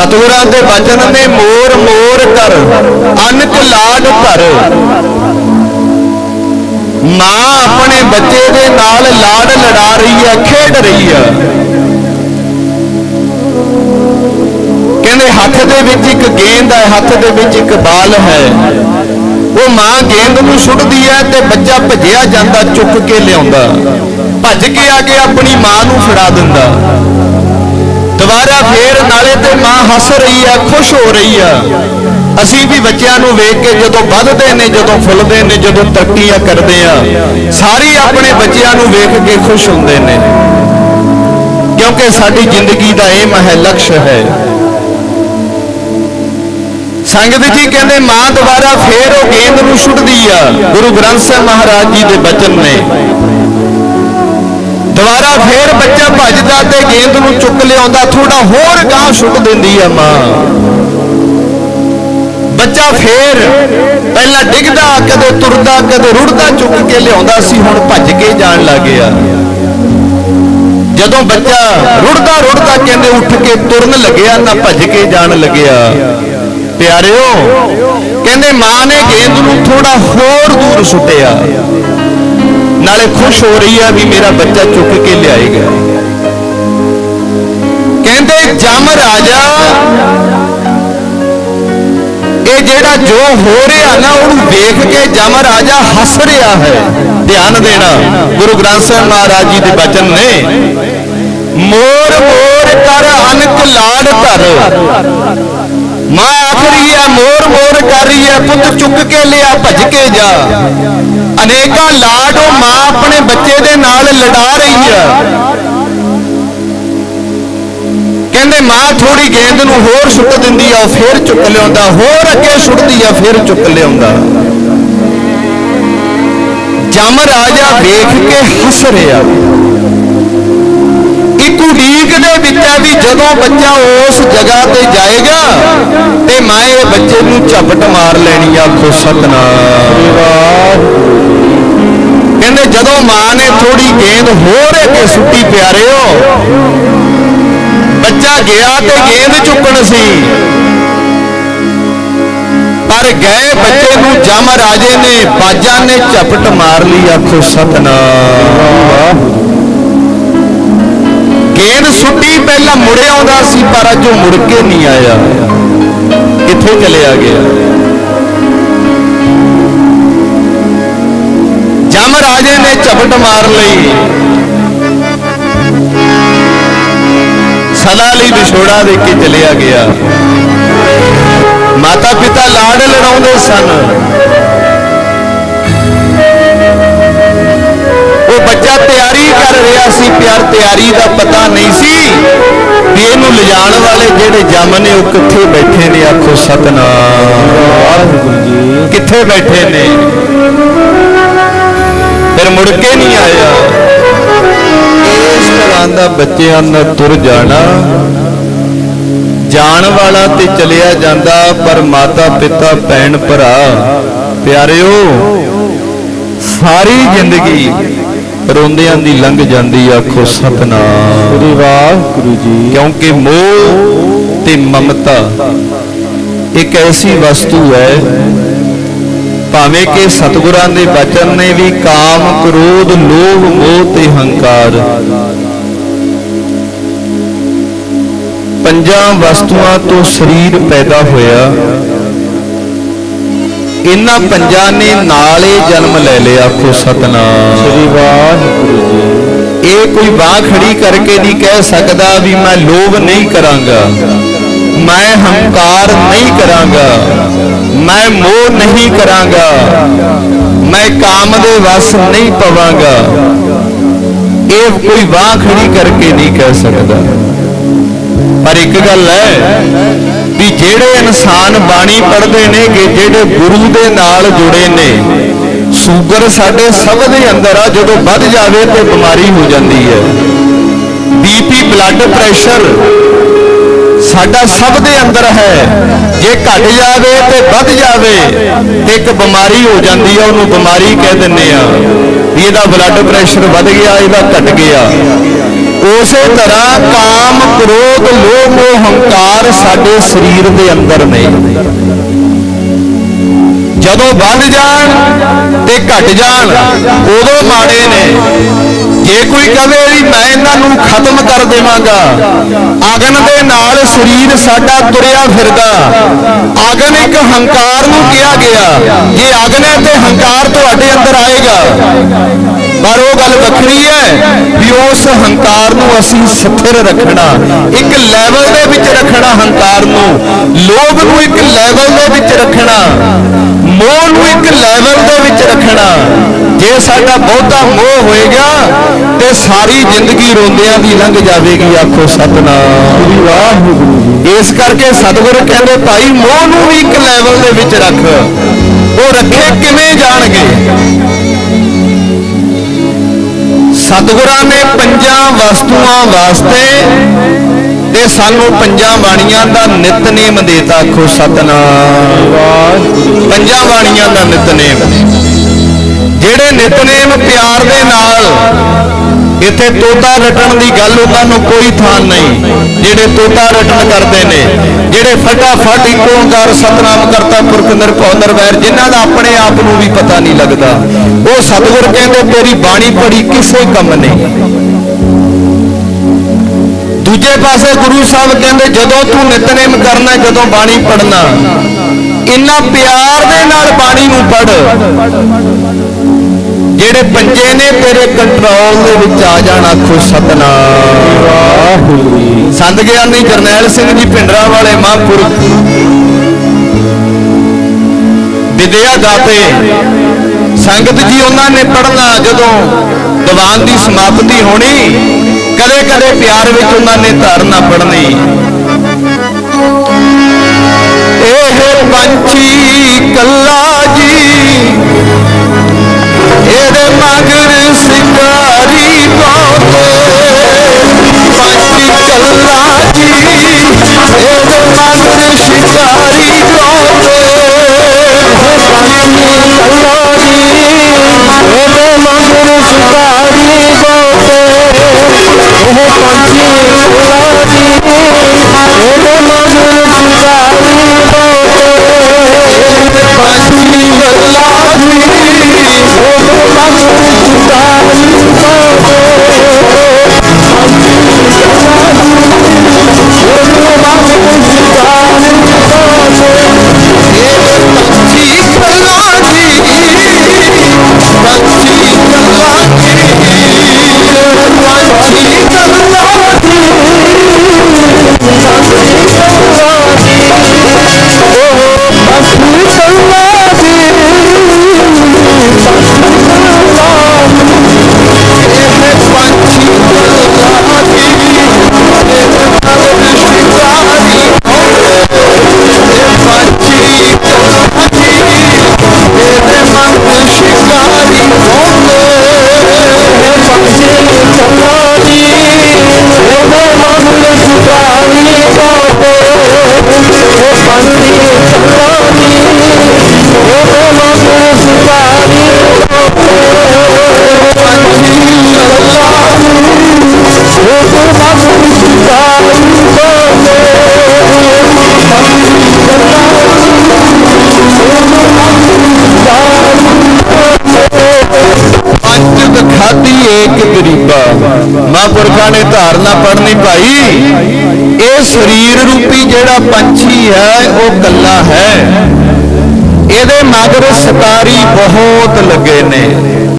ਸਤਿਗੁਰਾਂ ਦੇ ਬਚਨ ਨੇ ਮੋਰ ਮੋਰ ਕਰ ਅਨਕ ਲਾਡ ਧਰ ਮਾਂ ਆਪਣੇ ਬੱਚੇ ਦੇ ਨਾਲ ਲਾਡ ਲੜਾ ਰਹੀ ਹੈ, ਖੇਡ ਰਹੀ ਹੈ। ਕਹਿੰਦੇ ਹੱਥ ਦੇ ਵਿੱਚ ਇੱਕ ਗੇਂਦ ਹੈ, ਹੱਥ ਦੇ ਵਿੱਚ ਇੱਕ ਬਾਲ ਹੈ। ਉਹ ਮਾਂ ਗੇਂਦ ਨੂੰ ਸੁੱਟਦੀ ਹੈ ਤੇ ਬੱਚਾ ਭੱਜਿਆ ਜਾਂਦਾ, ਚੁੱਕ ਕੇ ਲਿਆਉਂਦਾ। ਭੱਜ ਕੇ ਆ ਕੇ ਆਪਣੀ ਮਾਂ ਨੂੰ ਫੜਾ ਦਿੰਦਾ। ਦੁਬਾਰਾ ਫੇਰ ਨਾਲੇ ਤੇ ਮਾਂ ਹੱਸ ਰਹੀ ਹੈ ਖੁਸ਼ ਹੋ ਰਹੀ ਆ। ਅਸੀਂ ਵੀ ਬੱਚਿਆਂ ਨੂੰ ਵੇਖ ਕੇ ਜਦੋਂ ਵੱਧਦੇ ਨੇ, ਜਦੋਂ ਫੁੱਲਦੇ ਨੇ, ਜਦੋਂ ਤਰੱਕੀਆਂ ਕਰਦੇ ਆ, ਸਾਰੇ ਆਪਣੇ ਬੱਚਿਆਂ ਨੂੰ ਵੇਖ ਕੇ ਖੁਸ਼ ਹੁੰਦੇ ਨੇ। ਕਿਉਂਕਿ ਸਾਡੀ ਜ਼ਿੰਦਗੀ ਦਾ ਏਮ ਹੈ ਲਕਸ਼ ਹੈ। ਸੰਗਤ ਜੀ ਕਹਿੰਦੇ, ਮਾਂ ਦੁਬਾਰਾ ਫੇਰ ਉਹ ਗੇਂਦ ਨੂੰ ਛੁੱਟਦੀ ਆ। ਗੁਰੂ ਗ੍ਰੰਥ ਸਾਹਿਬ ਮਹਾਰਾਜ ਜੀ ਦੇ ਬਚਨ ਨੇ। ਦੁਬਾਰਾ ਫੇਰ ਬੱਚਾ ਭੱਜਦਾ ਤੇ ਗੇਂਦ ਨੂੰ ਚੁੱਕ ਲਿਆਉਂਦਾ ਥੋੜਾ ਹੋਰ ਗਾਂ ਸੁੱਟ ਦਿੰਦੀ ਆ ਮਾਂ। ਬੱਚਾ ਫੇਰ ਪਹਿਲਾਂ ਡਿੱਗਦਾ, ਕਦੇ ਤੁਰਦਾ, ਕਦੇ ਰੁੜਦਾ, ਚੁੱਕ ਕੇ ਲਿਆਉਂਦਾ ਸੀ, ਹੁਣ ਭੱਜ ਕੇ ਜਾਣ ਲੱਗ ਗਿਆ। ਜਦੋਂ ਬੱਚਾ ਰੁੜਦਾ ਰੁੜਦਾ ਕਹਿੰਦੇ ਉੱਠ ਕੇ ਤੁਰਨ ਲੱਗਿਆ, ਤਾਂ ਭੱਜ ਕੇ ਜਾਣ ਲੱਗਿਆ। ਪਿਆਰਿਓ, ਕਹਿੰਦੇ ਮਾਂ ਨੇ ਗੇਂਦ ਨੂੰ ਥੋੜਾ ਹੋਰ ਦੂਰ ਸੁੱਟਿਆ। ਨਾਲੇ ਖੁਸ਼ ਹੋ ਰਹੀ ਹੈ ਵੀ ਮੇਰਾ ਬੱਚਾ ਚੁੱਕ ਕੇ ਲਿਆਏਗਾ ਕਹਿੰਦੇ, ਜਮ ਰਾਜਾ, ਇਹ ਜਿਹੜਾ ਜੋ ਹੋ ਰਿਹਾ ਨਾ, ਉਹਨੂੰ ਵੇਖ ਕੇ ਜਮ ਰਾਜਾ ਹੱਸ ਰਿਹਾ ਹੈ। ਧਿਆਨ ਦੇਣਾ, ਗੁਰੂ ਗ੍ਰੰਥ ਸਾਹਿਬ ਮਹਾਰਾਜ ਜੀ ਦੇ ਬਚਨ ਨੇ, ਮੋਰ ਮੋਰ ਕਰ ਅਨਕ ਲਾਡ ਧਰ। ਮਾਂ ਆਖ ਰਹੀ ਹੈ ਮੋਰ ਮੋਰ ਕਰ ਰਹੀ ਹੈ ਪੁੱਤ ਚੁੱਕ ਕੇ ਲਿਆ, ਭੱਜ ਕੇ ਜਾ। ਅਨੇਕਾਂ ਲਾਡ ਉਹ ਮਾਂ ਆਪਣੇ ਬੱਚੇ ਦੇ ਨਾਲ ਲੜਾ ਰਹੀ ਆ। ਕਹਿੰਦੇ ਮਾਂ ਥੋੜੀ ਗੇਂਦ ਨੂੰ ਹੋਰ ਸੁੱਟ ਦਿੰਦੀ ਆ, ਉਹ ਫੇਰ ਚੁੱਕ ਲਿਆਉਂਦਾ, ਹੋਰ ਅੱਗੇ ਸੁੱਟਦੀ ਆ, ਫਿਰ ਚੁੱਕ ਲਿਆਉਂਦਾ। ਜਮ ਰਾਜਾ ਵੇਖ ਕੇ ਹੱਸ ਰਿਹਾ। ਇੱਕ ਉਡੀਕ ਦੇ ਵਿੱਚ ਹੈ ਵੀ ਜਦੋਂ ਬੱਚਾ ਉਸ ਜਗ੍ਹਾ ਤੇ ਜਾਏਗਾ, ਤੇ ਮੈਂ ਇਹ ਬੱਚੇ ਨੂੰ ਝਪਟ ਮਾਰ ਲੈਣੀ ਆ, ਆਖੋ ਸਤਨਾਮ। ਕਹਿੰਦੇ ਜਦੋਂ ਮਾਂ ਨੇ ਥੋੜੀ ਗੇਂਦ ਹੋਰ ਅੱਗੇ ਸੁੱਟੀ ਪਿਆਰਿਓ, ਬੱਚਾ ਗਿਆ ਤੇ ਗੇਂਦ ਚੁੱਕਣ ਸੀ। ਪਰ ਗਏ ਬੱਚੇ ਨੂੰ ਜਮ ਰਾਜੇ ਨੇ, ਬਾਜਾਂ ਨੇ ਝਪਟ ਮਾਰ ਲਈ ਆਖੋ ਸਤਨਾਮ। ਗੇਂਦ ਸੁੱਟੀ ਪਹਿਲਾਂ ਮੁੜੇ ਆਉਂਦਾ ਸੀ, ਪਰ ਅੱਜ ਉਹ ਮੁੜ ਕੇ ਨਹੀਂ ਆਇਆ। ਕਿੱਥੇ ਚਲਿਆ ਗਿਆ? ਨੇ ਝਪਟ ਮਾਰ ਲਈ। ਸਦਾ ਲਈ ਵਿਛੋੜਾ ਦੇ ਕੇ ਚਲਿਆ ਗਿਆ। ਮਾਤਾ ਪਿਤਾ ਲਾਡ ਲੜਾਉਂਦੇ ਸਨ। ਉਹ ਬੱਚਾ ਤਿਆਰੀ ਕਰ ਰਿਹਾ ਸੀ ਪਿਆਰ ਤਿਆਰੀ ਦਾ ਪਤਾ ਨਹੀਂ ਸੀ ਵੀ ਇਹਨੂੰ ਲਿਜਾਣ ਵਾਲੇ ਜਿਹੜੇ ਜਮ ਨੇ ਉਹ ਕਿੱਥੇ ਬੈਠੇ ਨੇ ਆਖੋ ਸਤਨਾਮ। ਵਾਹਿਗੁਰੂ ਜੀ। ਕਿੱਥੇ ਬੈਠੇ ਨੇ? ਮੁੜ ਕੇ ਨਹੀਂ ਆਇਆ। ਇਸ ਤਰ੍ਹਾਂ ਦਾ ਬੱਚਿਆਂ ਦਾ ਤੁਰ ਜਾਣਾ। ਜਾਣ ਵਾਲਾ ਤੇ ਚਲਿਆ ਜਾਂਦਾ ਪਰ ਮਾਤਾ ਪਿਤਾ ਭੈਣ ਭਰਾ ਪਿਆਰਿਓ ਸਾਰੀ ਜ਼ਿੰਦਗੀ ਰੋਂਦਿਆਂ ਦੀ ਲੰਘ ਜਾਂਦੀ ਆਖੋ ਸਤਨਾਮ। ਸ੍ਰੀ ਵਾਹਿਗੁਰੂ ਜੀ। ਕਿਉਂਕਿ ਮੋਹ ਤੇ ਮਮਤਾ ਇੱਕ ਐਸੀ ਵਸਤੂ ਹੈ ਭਾਵੇਂ ਕਿ ਸਤਿਗੁਰਾਂ ਦੇ ਬਚਨ ਨੇ ਵੀ ਕਾਮ ਕ੍ਰੋਧ ਲੋਭ ਮੋਹ ਤੇ ਹੰਕਾਰ। ਪੰਜਾਂ ਵਸਤੂਆਂ ਤੋਂ ਸਰੀਰ ਪੈਦਾ ਹੋਇਆ। ਇਹਨਾਂ ਪੰਜਾਂ ਨੇ ਨਾਲੇ ਜਨਮ ਲੈ ਲਿਆ ਆਖੋ ਸਤਨਾਮ। ਸ੍ਰੀ ਵਾਹਿਗੁਰੂ ਜੀ। ਇਹ ਕੋਈ ਬਾਹ ਖੜੀ ਕਰਕੇ ਨਹੀਂ ਕਹਿ ਸਕਦਾ ਵੀ ਮੈਂ ਲੋਭ ਨਹੀਂ ਕਰਾਂਗਾ। ਮੈਂ ਹੰਕਾਰ ਨਹੀਂ ਕਰਾਂਗਾ। ਮੈਂ ਮੋਹ ਨਹੀਂ ਕਰਾਂਗਾ। ਮੈਂ ਕਾਮ ਦੇ ਵਸ ਨਹੀਂ ਪਵਾਂਗਾ। ਇਹ ਕੋਈ ਬਾਹ ਖੜੀ ਕਰਕੇ ਨਹੀਂ ਕਹਿ ਸਕਦਾ। ਪਰ ਇੱਕ ਗੱਲ ਹੈ ਵੀ ਜਿਹੜੇ ਇਨਸਾਨ ਬਾਣੀ ਪੜ੍ਹਦੇ ਨੇ ਕਿ ਜਿਹੜੇ ਗੁਰੂ ਦੇ ਨਾਲ ਜੁੜੇ ਨੇ, ਸ਼ੂਗਰ ਸਾਡੇ ਸਭ ਦੇ ਅੰਦਰ ਆ, ਜਦੋਂ ਵੱਧ ਜਾਵੇ ਤੇ ਬਿਮਾਰੀ ਹੋ ਜਾਂਦੀ ਹੈ। ਬੀਪੀ ਬਲੱਡ ਪ੍ਰੈਸ਼ਰ ਸਾਡਾ ਸਭ ਦੇ ਅੰਦਰ ਹੈ। ਜੇ ਘਟ ਜਾਵੇ ਤੇ ਵੱਧ ਜਾਵੇ, ਤੇ ਇੱਕ ਬਿਮਾਰੀ ਹੋ ਜਾਂਦੀ ਹੈ ਉਹਨੂੰ ਬਿਮਾਰੀ ਕਹਿ ਦਿੰਦੇ ਆ। ਵੀ ਇਹਦਾ ਬਲੱਡ ਪ੍ਰੈਸ਼ਰ ਵੱਧ ਗਿਆ, ਇਹਦਾ ਘਟ ਗਿਆ। ਉਸੇ ਤਰ੍ਹਾਂ ਕਾਮ, ਕ੍ਰੋਧ ਲੋਭ ਮੋਹ ਹੰਕਾਰ ਸਾਡੇ ਸਰੀਰ ਦੇ ਅੰਦਰ ਨੇ। ਜਦੋਂ ਵੱਧ ਜਾਣ ਤੇ ਘਟ ਜਾਣ, ਉਦੋਂ ਮਾੜੇ ਨੇ। ਜੇ ਕੋਈ ਕਵੇ ਵੀ ਮੈਂ ਇਹਨਾਂ ਨੂੰ ਖਤਮ ਕਰ ਦੇਵਾਂਗਾ, ਅਗਨ ਦੇ ਨਾਲ ਸਰੀਰ ਸਾਡਾ ਤੁਰਿਆ ਫਿਰਦਾ। ਅਗਨ ਇੱਕ ਹੰਕਾਰ ਨੂੰ ਕਿਹਾ ਗਿਆ। ਜੇ ਅਗਨ ਹੈ ਤੇ ਹੰਕਾਰ ਤੁਹਾਡੇ ਅੰਦਰ ਆਏਗਾ। ਪਰ ਉਹ ਗੱਲ ਵੱਖਰੀ ਹੈ ਵੀ ਉਸ ਹੰਕਾਰ ਨੂੰ ਅਸੀਂ ਸਥਿਰ ਰੱਖਣਾ, ਇੱਕ ਲੈਵਲ ਦੇ ਵਿੱਚ ਰੱਖਣਾ ਹੰਕਾਰ ਨੂੰ। ਲੋਭ ਨੂੰ ਇੱਕ ਲੈਵਲ ਦੇ ਵਿੱਚ ਰੱਖਣਾ। ਮੋਹ ਨੂੰ ਇੱਕ ਲੈਵਲ ਦੇ ਵਿੱਚ ਰੱਖਣਾ। ਜੇ ਸਾਡਾ ਬਹੁਤਾ ਮੋਹ ਹੋਏਗਾ ਤੇ ਸਾਰੀ ਜ਼ਿੰਦਗੀ ਰੋਂਦਿਆਂ ਦੀ ਲੰਘ ਜਾਵੇਗੀ ਆਖੋ ਸਤਨਾਮ। ਵਾਹਿਗੁਰੂ ਇਸ ਕਰਕੇ ਸਤਿਗੁਰ ਕਹਿੰਦੇ ਭਾਈ ਮੋਹ ਨੂੰ ਵੀ ਇੱਕ ਲੈਵਲ ਦੇ ਵਿੱਚ ਰੱਖ। ਉਹ ਰੱਖੇ ਕਿਵੇਂ ਜਾਣਗੇ? ਸਤਿਗੁਰਾਂ ਨੇ ਪੰਜਾਂ ਵਸਤੂਆਂ ਵਾਸਤੇ ਤੇ ਸਾਨੂੰ ਪੰਜਾਂ ਬਾਣੀਆਂ ਦਾ ਨਿਤਨੇਮ ਦੇਤਾ ਆਖੋ ਸਤਨਾਮ। ਪੰਜਾਂ ਬਾਣੀਆਂ ਦਾ ਨਿਤਨੇਮ। ਜਿਹੜੇ ਨਿਤਨੇਮ ਪਿਆਰ ਦੇ ਨਾਲ ਇੱਥੇ ਤੋਤਾ ਰਟਣ ਦੀ ਗੱਲ ਉਹਨਾਂ ਨੂੰ ਕੋਈ ਥਾਂ ਨਹੀਂ। ਜਿਹੜੇ ਤੋਤਾ ਰਟਣ ਕਰਦੇ ਨੇ, ਜਿਹੜੇ ਫਟਾਫਟ ਇੱਕ ਓੰਕਾਰ ਸਤਨਾਮ ਕਰਤਾ ਪੁਰਖ ਨਿਰਭਉ ਨਿਰਵੈਰ ਜਿਨ੍ਹਾਂ ਦਾ ਆਪਣੇ ਆਪ ਨੂੰ ਵੀ ਪਤਾ ਨਹੀਂ ਲੱਗਦਾ। ਉਹ ਸਤਿਗੁਰ ਕਹਿੰਦੇ, ਤੇਰੀ ਬਾਣੀ ਪੜੀ ਕਿਸੇ ਕੰਮ ਨਹੀਂ ਦੂਜੇ ਪਾਸੇ ਗੁਰੂ ਸਾਹਿਬ ਕਹਿੰਦੇ, ਜਦੋਂ ਤੂੰ ਨਿਤਨੇਮ ਕਰਨਾ, ਜਦੋਂ ਬਾਣੀ ਪੜਨਾ ਇੰਨਾ ਪਿਆਰ ਦੇ ਨਾਲ ਬਾਣੀ ਨੂੰ ਪੜ ਜਿਹੜੇ ਪੰਜੇ ਨੇ, ਤੇਰੇ ਕੰਟਰੋਲ ਦੇ ਵਿੱਚ ਆ ਜਾਣ ਆਖੋ ਸਤਨਾਮ। ਵਾਹਿਗੁਰੂ ਸੰਤ ਗਿਆਨੀ ਜਰਨੈਲ ਸਿੰਘ ਜੀ ਭਿੰਡਰਾ ਵਾਲੇ ਮਹਾਂਪੁਰਖ। ਵਿਦਿਆ ਦਾਤੇ, ਸੰਗਤ ਜੀ, ਉਹਨਾਂ ਨੇ ਪੜਨਾ ਜਦੋਂ ਦੀਵਾਨ ਦੀ ਸਮਾਪਤੀ ਹੋਣੀ ਕਦੇ ਕਦੇ ਪਿਆਰ ਵਿੱਚ ਉਹਨਾਂ ਨੇ ਧਾਰਨਾ ਪੜਨੀ ਇਹ ਪੰਛੀ ਕੱਲਾ ਜੀ ਇਹਦੇ ਮਗਰ ਖਾਦੀ ਏਕ ਗਰੀਬਾ ਮਹਾਂਪੁਰਖਾਂ ਨੇ ਧਾਰਨਾ ਪੜਨੀ ਭਾਈ, ਇਹ ਸਰੀਰ ਰੂਪੀ ਜਿਹੜਾ ਪੰਛੀ ਹੈ, ਉਹ ਕੱਲਾ ਹੈ। ਇਹਦੇ ਮਗਰ ਸਤਾਰੀ ਬਹੁਤ ਲੱਗੇ ਨੇ।